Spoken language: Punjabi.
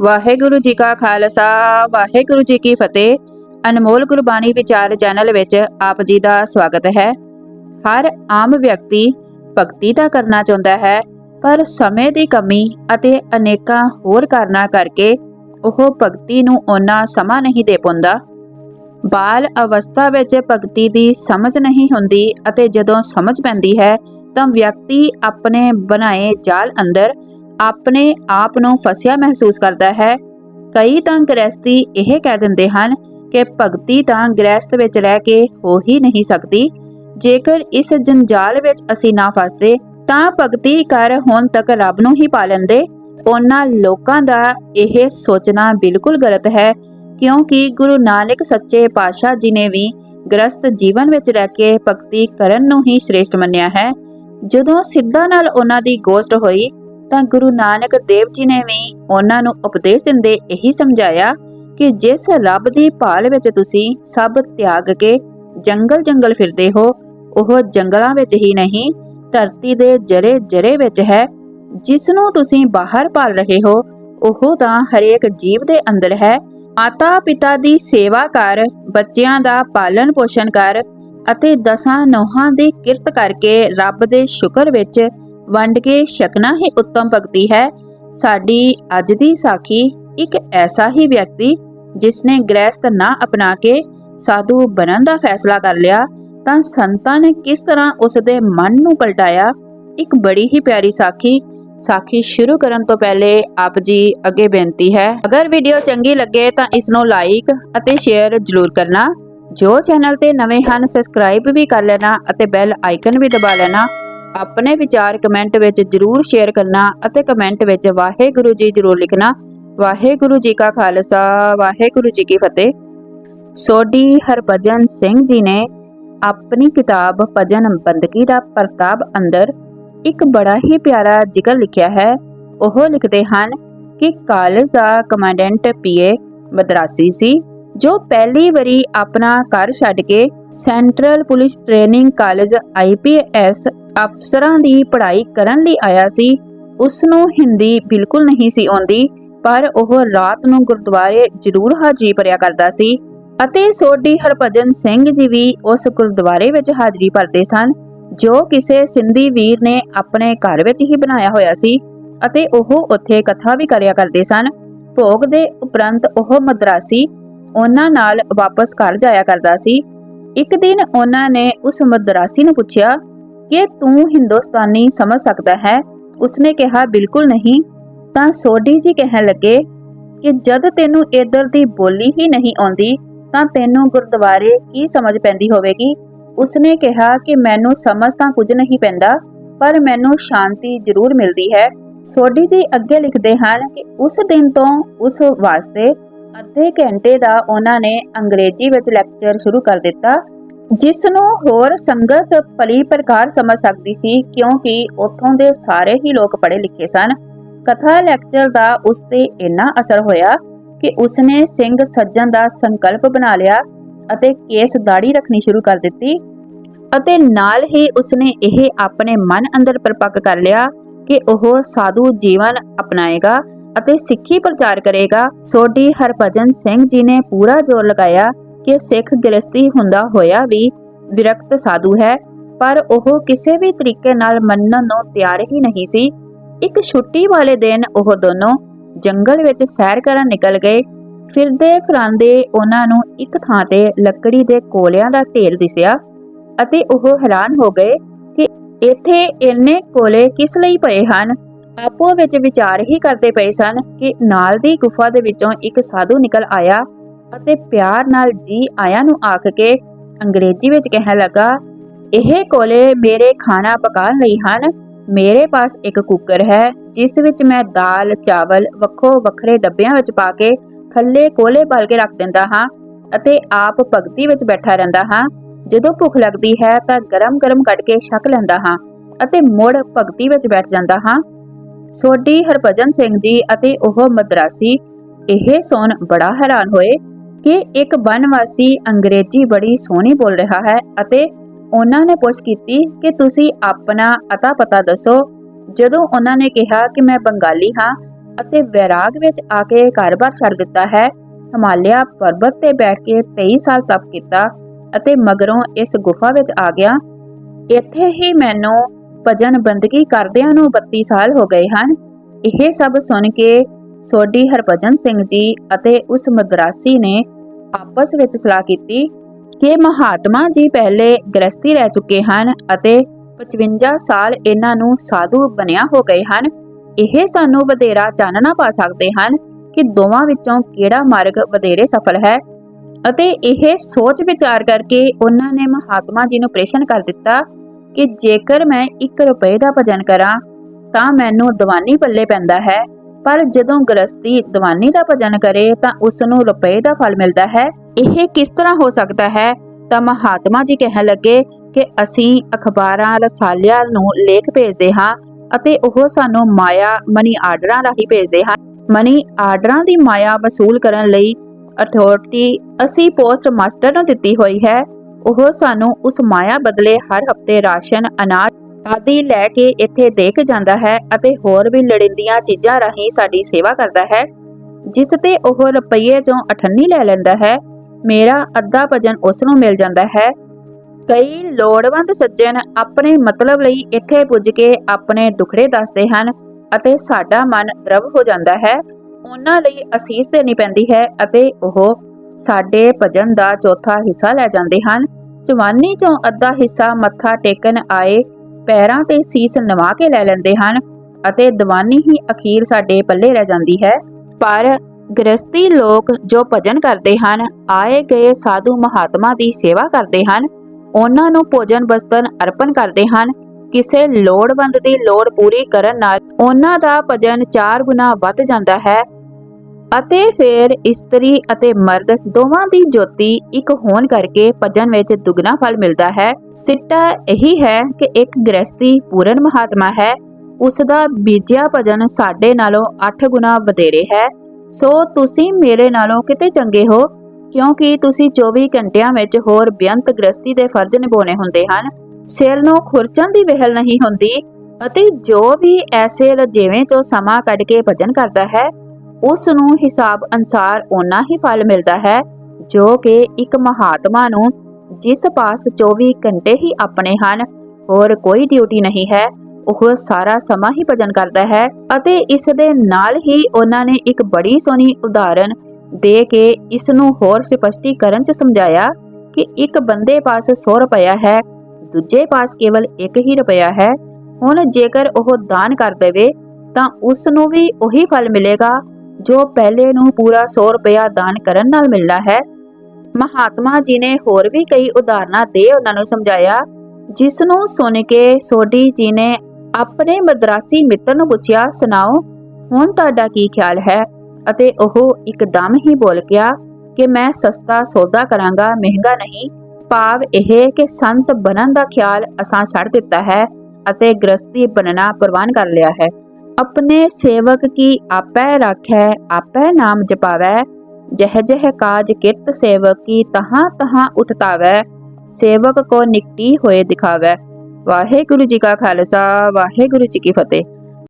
ਵਾਹਿਗੁਰੂ ਜੀ ਕਾ ਖਾਲਸਾ, ਵਾਹਿਗੁਰੂ ਜੀ ਕੀ ਫਤਿਹ। ਅਨਮੋਲ ਗੁਰਬਾਣੀ ਵਿਚਾਰ ਚੈਨਲ ਵਿੱਚ ਆਪ ਜੀ ਦਾ ਸਵਾਗਤ ਹੈ। ਹਰ ਆਮ ਵਿਅਕਤੀ ਭਗਤੀ ਤਾਂ ਕਰਨਾ ਚਾਹੁੰਦਾ ਹੈ, ਪਰ ਸਮੇਂ ਦੀ ਕਮੀ ਅਤੇ ਅਨੇਕਾਂ ਹੋਰ ਕਾਰਨਾਂ ਕਰਕੇ ਉਹ ਭਗਤੀ ਨੂੰ ਓਨਾ ਸਮਾਂ ਨਹੀਂ ਦੇ ਪਾਉਂਦਾ। ਬਾਲ ਅਵਸਥਾ ਵਿੱਚ ਭਗਤੀ ਦੀ ਸਮਝ ਨਹੀਂ ਹੁੰਦੀ ਅਤੇ ਜਦੋਂ ਸਮਝ ਪੈਂਦੀ ਹੈ, ਤਾਂ ਵਿਅਕਤੀ ਆਪਣੇ ਬਣਾਏ ਜਾਲ ਅੰਦਰ ਆਪਣੇ ਆਪ ਨੂੰ ਫਸਿਆ ਮਹਿਸੂਸ ਕਰਦਾ ਹੈ। ਕਈ ਤਾਂ ਗ੍ਰਸਤੀ ਇਹ ਕਹਿ ਦਿੰਦੇ ਹਨ ਕਿ ਭਗਤੀ ਤਾਂ ਗ੍ਰਸਤ ਵਿੱਚ ਰਹਿ ਕੇ ਹੋ ਹੀ ਨਹੀਂ ਸਕਦੀ। ਜੇਕਰ ਇਸ ਜੰਜਾਲ ਵਿੱਚ ਅਸੀਂ ਨਾ ਫਸਦੇ, ਤਾਂ ਭਗਤੀ ਕਰ ਹੁਣ ਤੱਕ ਰੱਬ ਨੂੰ ਹੀ ਪਾ ਲੈਂਦੇ। ਉਹਨਾਂ ਲੋਕਾਂ ਦਾ ਇਹ ਸੋਚਣਾ ਬਿਲਕੁਲ ਗਲਤ ਹੈ, ਕਿਉਂਕਿ ਗੁਰੂ ਨਾਨਕ ਸੱਚੇ ਪਾਤਸ਼ਾਹ ਜੀ ਨੇ ਵੀ ਗ੍ਰਸਤ ਜੀਵਨ ਵਿੱਚ ਰਹਿ ਕੇ ਭਗਤੀ ਕਰਨ ਨੂੰ ਹੀ ਸ਼੍ਰੇਸ਼ਟ ਮੰਨਿਆ ਹੈ। ਜਦੋਂ ਸਿੱਧਾ ਨਾਲ ਉਹਨਾਂ ਦੀ ਗੋਸ਼ਟ ਹੋਈ ਤਾਂ ਗੁਰੂ ਨਾਨਕ ਦੇਵ ਜੀ ਨੇ ਵੀ ਉਹਨਾਂ ਨੂੰ ਉਪਦੇਸ਼ ਦਿੰਦੇ ਇਹੀ ਸਮਝਾਇਆ ਕਿ ਜਿਸ ਰੱਬ ਦੀ ਭਾਲ ਵਿੱਚ ਤੁਸੀਂ ਸਭ ਤਿਆਗ ਕੇ ਜੰਗਲ ਜੰਗਲ ਫਿਰਦੇ ਹੋ, ਉਹ ਜੰਗਲਾਂ ਵਿੱਚ ਹੀ ਨਹੀਂ, ਧਰਤੀ ਦੇ ਜਰੇ ਜਰੇ ਵਿੱਚ ਹੈ। ਜਿਸ ਨੂੰ ਤੁਸੀਂ ਬਾਹਰ ਪਾਲ ਰਹੇ ਹੋ, ਉਹ ਤਾਂ ਹਰੇਕ ਜੀਵ ਦੇ ਅੰਦਰ ਹੈ। ਮਾਤਾ ਪਿਤਾ ਦੀ ਸੇਵਾ ਕਰ, ਬੱਚਿਆਂ ਦਾ ਪਾਲਣ ਪੋਸ਼ਣ ਕਰ ਅਤੇ ਦਸਾਂ ਨੋਹਾਂ ਦੀ ਕਿਰਤ ਕਰਕੇ ਰੱਬ ਦੇ ਸ਼ੁਕਰ ਵਿੱਚ ਵੰਡ ਕੇ ਛਕਣਾ ਹੀ ਉੱਤਮ ਭਗਤੀ ਹੈ। ਸਾਡੀ ਅੱਜ ਦੀ ਸਾਖੀ ਇੱਕ ਐਸਾ ਹੀ ਵਿਅਕਤੀ ਜਿਸ ਨੇ ਗ੍ਰਸਤ ਨਾ ਅਪਣਾ ਕੇ ਸਾਧੂ ਬਣਨ ਦਾ ਫੈਸਲਾ ਕਰ ਲਿਆ, ਤਾਂ ਸੰਤਾਂ ਨੇ ਕਿਸ ਤਰ੍ਹਾਂ ਉਸ ਦੇ ਮਨ ਨੂੰ ਪਲਟਾਇਆ? ਇੱਕ ਬੜੀ ਹੀ ਪਿਆਰੀ ਸਾਖੀ। ਸਾਖੀ ਸ਼ੁਰੂ ਕਰਨ ਤੋਂ ਪਹਿਲੇ ਆਪ ਜੀ ਅੱਗੇ ਬੇਨਤੀ ਹੈ, ਅਗਰ ਵੀਡੀਓ ਚੰਗੀ ਲੱਗੇ ਤਾਂ ਇਸ ਨੂੰ ਲਾਈਕ ਅਤੇ ਸ਼ੇਅਰ ਜ਼ਰੂਰ ਕਰਨਾ। ਜੋ ਚੈਨਲ ਤੇ ਨਵੇਂ ਹਨ ਸਬਸਕ੍ਰਾਈਬ ਵੀ ਕਰ ਲੈਣਾ ਅਤੇ ਬੈਲ ਆਈਕਨ ਵੀ ਦਬਾ ਲੈਣਾ। ਆਪਣੇ ਵਿਚਾਰ ਕਮੈਂਟ ਵਿੱਚ ਜ਼ਰੂਰ ਸ਼ੇਅਰ ਕਰਨਾ ਅਤੇ ਕਮੈਂਟ ਵਿੱਚ ਵਾਹਿਗੁਰੂ ਜੀ ਜ਼ਰੂਰ ਲਿਖਣਾ। ਵਾਹਿਗੁਰੂ ਜੀ ਕਾ ਖਾਲਸਾ, ਵਾਹਿਗੁਰੂ ਜੀ ਕੀ ਫਤਿਹ। ਸੋਢੀ ਹਰਭਜਨ ਸਿੰਘ ਜੀ ਨੇ ਆਪਣੀ ਕਿਤਾਬ ਭਜਨ ਬੰਦਗੀ ਦਾ ਪ੍ਰਤਾਪ ਅੰਦਰ ਇੱਕ ਬੜਾ ਹੀ ਪਿਆਰਾ ਜ਼ਿਕਰ ਲਿਖਿਆ ਹੈ। ਉਹ ਲਿਖਦੇ ਹਨ ਕਿ ਕਾਲਜ ਦਾ ਕਮਾਂਡੈਂਟ ਪੀਏ ਮਦਰਾਸੀ ਸੀ, ਜੋ ਪਹਿਲੀ ਵਾਰੀ ਆਪਣਾ ਘਰ ਛੱਡ ਕੇ central police training college IPS ਅਫਸਰਾਂ ਦੀ ਪੜ੍ਹਾਈ ਕਰਨ ਲਈ ਆਇਆ ਸੀ। ਉਸ ਨੂੰ ਹਿੰਦੀ ਬਿਲਕੁਲ ਨਹੀਂ ਸੀ ਆਉਂਦੀ, ਪਰ ਉਹ ਰਾਤ ਨੂੰ ਗੁਰਦੁਆਰੇ ਜ਼ਰੂਰ ਹਾਜ਼ਰੀ ਭਰਿਆ ਕਰਦਾ ਸੀ ਅਤੇ ਸੋਢੀ ਹਰਭਜਨ ਸਿੰਘ ਜੀ ਵੀ ਉਸ ਗੁਰਦੁਆਰੇ ਵਿੱਚ ਹਾਜ਼ਰੀ ਭਰਦੇ ਸਨ, ਜੋ ਕਿਸੇ ਸਿੰਧੀ ਵੀਰ ਨੇ ਆਪਣੇ ਘਰ ਵਿੱਚ ਹੀ ਬਣਾਇਆ ਹੋਇਆ ਸੀ ਅਤੇ ਉਹ ਉੱਥੇ ਕਥਾ ਵੀ ਕਰਿਆ ਕਰਦੇ ਸਨ। ਭੋਗ ਦੇ ਉਪਰੰਤ ਉਹ ਮਦਰਾਸੀ ਉਹਨਾਂ ਨਾਲ ਵਾਪਸ ਘਰ ਜਾਇਆ ਕਰਦਾ ਸੀ। ਇੱਕ ਦਿਨ ਉਹਨਾਂ ਨੇ ਉਸ ਮਦਰਾਸੀ ਨੂੰ ਪੁੱਛਿਆ ਕਿ ਤੂੰ ਹਿੰਦੁਸਤਾਨੀ ਸਮਝ ਸਕਦਾ ਹੈ? ਉਸਨੇ ਕਿਹਾ, ਬਿਲਕੁਲ ਨਹੀਂ। ਤਾਂ ਸੋਢੀ ਜੀ ਕਹਿਣ ਲੱਗੇ ਕਿ ਜਦ ਤੈਨੂੰ ਇਧਰ ਦੀ ਬੋਲੀ ਹੀ ਨਹੀਂ ਆਉਂਦੀ, ਤਾਂ ਤੈਨੂੰ ਗੁਰਦੁਆਰੇ ਕੀ ਸਮਝ ਪੈਂਦੀ ਹੋਵੇਗੀ? ਉਸਨੇ ਕਿਹਾ ਕਿ ਮੈਨੂੰ ਸਮਝ ਤਾਂ ਕੁਝ ਨਹੀਂ ਪੈਂਦਾ, ਪਰ ਮੈਨੂੰ ਸ਼ਾਂਤੀ ਜ਼ਰੂਰ ਮਿਲਦੀ ਹੈ। ਸੋਢੀ ਜੀ ਅੱਗੇ ਲਿਖਦੇ ਹਨ ਕਿ ਉਸ ਦਿਨ ਤੋਂ ਉਸ ਵਾਸਤੇ ਅੱਧੇ ਘੰਟੇ ਦਾ ਉਹਨਾਂ ਨੇ ਅੰਗਰੇਜ਼ੀ ਵਿੱਚ ਲੈਕਚਰ ਸ਼ੁਰੂ ਕਰ ਦਿੱਤਾ। ਜਿਸ ਨੂੰ ਹੋਰ ਸੰਗਤ ਭਲੀ ਪ੍ਰਕਾਰ ਸਮਝ ਸਕਦੀ ਸੀ, ਕਿਉਂਕਿ ਉੱਥੋਂ ਦੇ ਸਾਰੇ ਹੀ ਲੋਕ ਪੜ੍ਹੇ ਲਿਖੇ ਸਨ। ਕਥਾ ਲੈਕਚਰ ਦਾ ਉਸ ਤੇ ਇੰਨਾ ਅਸਰ ਹੋਇਆ ਕਿ ਉਸਨੇ ਸਿੰਘ ਸੱਜਣ ਦਾ ਸੰਕਲਪ ਬਣਾ ਲਿਆ ਅਤੇ ਕੇਸ ਦਾੜੀ ਰੱਖਣੀ ਸ਼ੁਰੂ ਕਰ ਦਿੱਤੀ ਅਤੇ ਨਾਲ ਹੀ ਉਸਨੇ ਇਹ ਆਪਣੇ ਮਨ ਅੰਦਰ ਪਰਪੱਕ ਕਰ ਲਿਆ ਕਿ ਉਹ ਸਾਧੂ ਜੀਵਨ ਅਪਣਾਏਗਾ ਅਤੇ ਸਿੱਖੀ ਪ੍ਰਚਾਰ ਕਰੇਗਾ। ਸੋਢੀ ਹਰਭਜਨ ਸਿੰਘ ਜੀ ਨੇ ਪੂਰਾ ਜ਼ੋਰ ਲਗਾਇਆ ਕਿ ਸਿੱਖ ਗ੍ਰਸਤੀ ਹੁੰਦਾ ਹੋਇਆ ਵੀ ਵਿਰਕਤ ਸਾਧੂ ਹੈ, ਪਰ ਉਹ ਕਿਸੇ ਵੀ ਤਰੀਕੇ ਨਾਲ ਮੰਨਣ ਨੂੰ ਤਿਆਰ ਹੀ ਨਹੀਂ ਸੀ। ਇੱਕ ਛੁੱਟੀ ਵਾਲੇ ਦਿਨ ਉਹ ਦੋਨੋਂ ਜੰਗਲ ਵਿੱਚ ਸੈਰ ਕਰਨ ਨਿਕਲ ਗਏ। ਫਿਰਦੇ ਫਰਾਂਦੇ ਉਹਨਾਂ ਨੂੰ ਇੱਕ ਥਾਂ ਤੇ ਲੱਕੜੀ ਦੇ ਕੋਲਿਆਂ ਦਾ ਢੇਰ ਦਿਸਿਆ ਅਤੇ ਉਹ ਹੈਰਾਨ ਹੋ ਗਏ ਕਿ ਇੱਥੇ ਇੰਨੇ ਕੋਲੇ ਕਿਸ ਲਈ ਪਏ ਹਨ? ਆਪੋ ਵਿੱਚ ਵਿਚਾਰ ਹੀ ਕਰਦੇ ਪਏ ਸਨ ਕਿ ਨਾਲ ਦੀ ਗੁਫਾ ਦੇ ਵਿੱਚੋਂ ਇੱਕ ਸਾਧੂ ਨਿਕਲ ਆਇਆ। ਅਤੇ ਪਿਆਰ ਨਾਲ ਜੀ ਆਇਆਂ ਨੂੰ ਆਖ ਕੇ ਅੰਗਰੇਜ਼ੀ ਵਿੱਚ ਕਹਿਣ ਲੱਗਾ, ਇਹ ਕੋਲੇ ਮੇਰੇ ਖਾਣਾ ਪਕਾਉਣ ਲਈ ਹਨ। ਮੇਰੇ ਪਾਸ ਇੱਕ ਕੁੱਕਰ ਹੈ, ਜਿਸ ਵਿੱਚ ਮੈਂ ਦਾਲ, ਚਾਵਲ ਵੱਖੋ ਵੱਖਰੇ ਡੱਬਿਆਂ ਵਿੱਚ ਪਾ ਕੇ ਥੱਲੇ ਕੋਲੇ ਬਾਲ ਕੇ ਰੱਖ ਦਿੰਦਾ ਹਾਂ ਅਤੇ ਆਪ ਭਗਤੀ ਵਿੱਚ ਬੈਠਾ ਰਹਿੰਦਾ ਹਾਂ। ਜਦੋਂ ਭੁੱਖ ਲੱਗਦੀ ਹੈ ਤਾਂ ਗਰਮ-ਗਰਮ ਕੱਢ ਕੇ ਛਕ ਲੈਂਦਾ ਹਾਂ ਅਤੇ ਮੁੜ ਭਗਤੀ ਵਿੱਚ ਬੈਠ ਜਾਂਦਾ ਹਾਂ। ਸੋਢੀ ਹਰਭਜਨ ਸਿੰਘ ਜੀ ਅਤੇ ਉਹ ਮਦਰਾਸੀ, ਇਹ ਸੁਣ ਬੜਾ ਹੈਰਾਨ ਹੋਏ ਕਿ ਇੱਕ ਬਨਵਾਸੀ ਅੰਗਰੇਜ਼ੀ ਬੜੀ ਸੋਹਣੀ ਬੋਲ ਰਿਹਾ ਹੈ ਅਤੇ ਉਹਨਾਂ ਨੇ ਪੁੱਛ ਕੀਤੀ ਕਿ ਤੁਸੀਂ ਆਪਣਾ ਅਤਾ ਪਤਾ ਦੱਸੋ। ਜਦੋਂ ਉਹਨਾਂ ਨੇ ਕਿਹਾ ਕਿ ਮੈਂ ਬੰਗਾਲੀ ਹਾਂ ਅਤੇ ਵੈਰਾਗ ਵਿੱਚ ਆ ਕੇ ਘਰ-ਬਾਰ ਛੱਡ ਦਿੱਤਾ ਹੈ, ਹਿਮਾਲਿਆ ਪਰਬਤ ਤੇ ਬੈਠ ਕੇ 23 ਸਾਲ ਤਪ ਕੀਤਾ ਅਤੇ ਮਗਰੋਂ ਇਸ ਗੁਫਾ ਵਿੱਚ ਆ ਗਿਆ। ਇੱਥੇ ਹੀ ਮੈਨੂੰ ਭਜਨ ਬੰਦਗੀ ਕਰਦਿਆਂ ਨੂੰ 32 ਸਾਲ ਹੋ ਗਏ ਹਨ। ਇਹ ਸਭ ਸੁਣ ਕੇ ਸੋਢੀ ਹਰਭਜਨ ਸਿੰਘ ਜੀ ਅਤੇ ਉਸ ਮਦਰਾਸੀ ਨੇ ਆਪਸ ਵਿੱਚ ਸਲਾਹ ਕੀਤੀ ਕਿ ਮਹਾਤਮਾ ਜੀ ਪਹਿਲੇ ਗ੍ਰਸਤੀ ਰਹਿ ਚੁੱਕੇ ਹਨ ਅਤੇ 55 ਸਾਲ ਇਹਨਾਂ ਨੂੰ ਸਾਧੂ ਬਣਿਆ ਹੋ ਗਏ ਹਨ। ਇਹ ਸਾਨੂੰ ਵਧੇਰਾ ਚਾਨਣਾ ਪਾ ਸਕਦੇ ਹਨ ਕਿ ਦੋਵਾਂ ਵਿੱਚੋਂ ਕਿਹੜਾ ਮਾਰਗ ਵਧੇਰੇ ਸਫਲ ਹੈ ਅਤੇ ਇਹ ਸੋਚ ਵਿਚਾਰ ਕਰਕੇ ਉਹਨਾਂ ਨੇ ਮਹਾਤਮਾ ਜੀ ਨੂੰ ਪ੍ਰੇਸ਼ਨ ਕਰ ਦਿੱਤਾ ਕਿ ਜੇਕਰ ਮੈਂ 1 ਰੁਪਏ ਦਾ ਭਜਨ ਕਰਾਂ ਤਾਂ ਮੈਨੂੰ ਦੀਵਾਨੀ ਪੱਲੇ ਪੈਂਦਾ ਹੈ। ਪਰ ਜਦੋਂ ਗ੍ਰਸਤੀ ਦੀਵਾਨੀ ਦਾ ਭਜਨ ਕਰੇ ਤਾਂ ਉਸ ਨੂੰ ਰੁਪਏ ਦਾ ਫਲ ਮਿਲਦਾ ਹੈ। ਇਹ ਕਿਸ ਤਰ੍ਹਾਂ ਹੋ ਸਕਦਾ ਹੈ? ਤਾਂ ਮਹਾਤਮਾ ਜੀ ਕਹਿਣ ਲੱਗੇ ਕਿ ਅਸੀਂ ਅਖਬਾਰਾਂ, ਰਸਾਲਿਆਂ ਨੂੰ ਲੇਖ ਭੇਜਦੇ ਹਾਂ ਅਤੇ ਉਹ ਸਾਨੂੰ ਮਾਇਆ, ਮਨੀ ਆਰਡਰਾਂ ਰਾਹੀਂ ਭੇਜਦੇ ਹਨ। ਮਨੀ ਆਰਡਰਾਂ ਦੀ ਮਾਇਆ ਵਸੂਲ ਕਰਨ ਲਈ ਅਥਾਰਟੀ ਅਸੀਂ ਪੋਸਟ ਮਾਸਟਰ ਨੂੰ ਦਿੱਤੀ ਹੋਈ ਹੈ। ਉਹ ਸਾਨੂੰ ਉਸ ਮਾਇਆ ਬਦਲੇ ਹਰ ਹਫ਼ਤੇ ਰਾਸ਼ਨ, ਅਨਾਜ ਆਦਿ ਲੈ ਕੇ ਇੱਥੇ ਦੇਖ ਜਾਂਦਾ ਹੈ ਅਤੇ ਹੋਰ ਵੀ ਲੋੜੀਂਦੀਆਂ ਚੀਜ਼ਾਂ ਰਾਹੀਂ ਸਾਡੀ ਸੇਵਾ ਕਰਦਾ ਹੈ। ਜਿਸ ਤੇ ਉਹ ਰੁਪਈਏ ਚੋਂ ਅਠੰਨੀ ਲੈ ਲੈਂਦਾ ਹੈ। ਮੇਰਾ ਅੱਧਾ ਭਜਨ ਉਸ ਨੂੰ ਮਿਲ ਜਾਂਦਾ ਹੈ। ਕਈ ਲੋੜਵੰਦ ਸੱਜਣ ਆਪਣੇ ਮਤਲਬ ਲਈ ਇੱਥੇ ਪੁੱਜ ਕੇ ਆਪਣੇ ਦੁਖੜੇ ਦੱਸਦੇ ਹਨ ਅਤੇ ਸਾਡਾ ਮਨ ਦਰਵ ਹੋ ਜਾਂਦਾ ਹੈ। ਉਹਨਾਂ ਲਈ ਅਸੀਸ ਦੇਣੀ ਪੈਂਦੀ ਹੈ ਅਤੇ ਉਹ ਸਾਡੇ ਭਜਨ ਦਾ ਚੌਥਾ ਹਿੱਸਾ ਲੈ ਜਾਂਦੇ ਹਨ। ਜਵਾਨੀ ਚੋਂ ਅੱਧਾ ਹਿੱਸਾ ਮੱਥਾ ਟੇਕਣ ਆਏ ਪੈਰਾਂ ਤੇ ਸੀਸ ਨਵਾ ਕੇ ਲੈ ਲੈਂਦੇ ਹਨ ਅਤੇ ਦੀਵਾਨੀ ਹੀ ਅਖੀਰ ਸਾਡੇ ਪੱਲੇ ਰਹਿ ਜਾਂਦੀ ਹੈ। ਪਰ ਗ੍ਰਸਤੀ ਲੋਕ ਜੋ ਭਜਨ ਕਰਦੇ ਹਨ, ਆਏ ਗਏ ਸਾਧੂ ਮਹਾਤਮਾ ਦੀ ਸੇਵਾ ਕਰਦੇ ਹਨ, ਉਹਨਾਂ ਨੂੰ ਭੋਜਨ ਬਸਤਨ ਅਰਪਣ ਕਰਦੇ ਹਨ। ਕਿਸੇ ਲੋੜਵੰਦ ਦੀ ਲੋੜ ਪੂਰੀ ਕਰਨ ਨਾਲ ਉਹਨਾਂ ਦਾ ਭਜਨ 4 ਗੁਣਾ ਵੱਧ ਜਾਂਦਾ ਹੈ। ਅਤੇ ਫਿਰ ਇਸਤਰੀ ਅਤੇ ਮਰਦ ਦੋਵਾਂ ਦੀ ਜੋਤੀ ਇੱਕ ਹੋਣ ਕਰਕੇ ਭਜਨ ਵਿੱਚ ਦੁੱਗਣਾ ਫਲ ਮਿਲਦਾ ਹੈ। ਸਿੱਟਾ ਇਹੀ ਹੈ ਕਿ ਇੱਕ ਗ੍ਰਸਤੀ ਪੂਰਨ ਮਹਾਤਮਾ ਹੈ। ਉਸ ਦਾ ਬੀਜਿਆ ਭਜਨ ਸਾਡੇ ਨਾਲੋਂ 8 ਗੁਣਾ ਵਧੇਰੇ ਹੈ। ਸੋ ਤੁਸੀਂ ਮੇਰੇ ਨਾਲੋਂ ਕਿਤੇ ਚੰਗੇ ਹੋ, ਕਿਉਂਕਿ ਤੁਸੀਂ 24 ਘੰਟਿਆਂ ਵਿੱਚ ਹੋਰ ਬੇਅੰਤ ਗ੍ਰਸਤੀ ਦੇ ਫਰਜ਼ ਨਿਭਾਉਣੇ ਹੁੰਦੇ ਹਨ। ਸਿਰ ਨੂੰ ਖੁਰਚਣ ਦੀ ਵਹਿਲ ਨਹੀਂ ਹੁੰਦੀ ਅਤੇ ਜੋ ਵੀ ਐਸੇ ਰਜੇਵੇਂ ਚੋਂ ਸਮਾਂ ਕੱਢ ਕੇ ਭਜਨ ਕਰਦਾ ਹੈ ਉਸ ਨੂੰ ਹਿਸਾਬ ਅਨਸਾਰ ਓਨਾ ਹੀ ਫਲ ਮਿਲਦਾ ਹੈ, ਜੋ ਕਿ ਇੱਕ ਮਹਾਤਮਾ ਨੂੰ ਜਿਸ ਪਾਸ 24 ਘੰਟੇ ਹੀ ਆਪਣੇ ਹਨ, ਹੋਰ ਕੋਈ ਡਿਊਟੀ ਨਹੀਂ ਹੈ, ਉਹ ਸਾਰਾ ਸਮਾਂ ਹੀ ਭਜਨ ਕਰਦਾ ਹੈ ਅਤੇ ਇਸ ਦੇ ਨਾਲ ਹੀ ਉਹਨਾਂ ਨੇ ਇੱਕ ਬੜੀ ਸੋਹਣੀ ਉਦਾਹਰਨ ਦੇ ਕੇ ਇਸ ਨੂੰ ਹੋਰ ਸਪਸ਼ਟੀਕਰਨ ਚ ਸਮਝਾਇਆ ਕਿ ਇੱਕ ਬੰਦੇ ਪਾਸ 100 ਰੁਪਇਆ ਹੈ, ਦੂਜੇ ਪਾਸ ਕੇਵਲ 1 ਹੀ ਰੁਪਇਆ ਹੈ। ਹੁਣ ਜੇਕਰ ਉਹ ਦਾਨ ਕਰ ਦੇਵੇ, ਤਾਂ ਉਸ ਨੂੰ ਵੀ ਉਹੀ ਫਲ ਮਿਲੇਗਾ ਜੋ ਪਹਿਲੇ ਨੂੰ ਪੂਰਾ 100 ਰੁਪਇਆ ਦਾਨ ਕਰਨ ਨਾਲ ਮਿਲਦਾ ਹੈ। ਮਹਾਤਮਾ ਜੀ ਨੇ ਹੋਰ ਵੀ ਕਈ ਉਦਾਹਰਨਾਂ ਦੇ ਉਹਨਾਂ ਨੂੰ ਸਮਝਾਇਆ ਜਿਸ ਨੂੰ ਸੁਣ ਕੇ ਸੋਢੀ ਜੀ ਨੇ ਆਪਣੇ ਮਦਰਾਸੀ ਮਿੱਤਰ ਨੂੰ ਪੁੱਛਿਆ, ਸੁਣਾਓ, ਹੁਣ ਤੁਹਾਡਾ ਕੀ ਖਿਆਲ ਹੈ? ਅਤੇ ਉਹ ਇੱਕਦਮ ਹੀ ਬੋਲ ਗਿਆ ਕਿ ਮੈਂ ਸਸਤਾ ਸੌਦਾ ਕਰਾਂਗਾ, ਮਹਿੰਗਾ ਨਹੀਂ। ਭਾਵ ਇਹ ਕਿ ਸੰਤ ਬਣਨ ਦਾ ਖਿਆਲ ਅਸਾਂ ਛੱਡ ਦਿੱਤਾ ਹੈ ਅਤੇ ਗ੍ਰਸਤੀ ਬਣਨਾ ਪ੍ਰਵਾਨ ਕਰ ਲਿਆ ਹੈ। ਆਪਣੇ ਸੇਵਕ ਕੀ ਆਪੈ ਰੱਖੈ, ਆਪੈ ਨਾਮ ਜਪਾਵੈ। ਜਹ ਜਹ ਕਾਜ ਕਿਰਤ ਸੇਵਕ ਕੀ ਤਹਾਂ ਤਹਾਂ ਉਠਤਾਵੈ ਸੇਵਕ ਕੋ ਨਿਕਟੀ ਹੋਏ ਦਿਖਾਵੈ। ਵਾਹਿਗੁਰੂ ਜੀ ਕਾ ਖਾਲਸਾ, ਵਾਹਿਗੁਰੂ ਜੀ ਕੀ ਫਤਿਹ।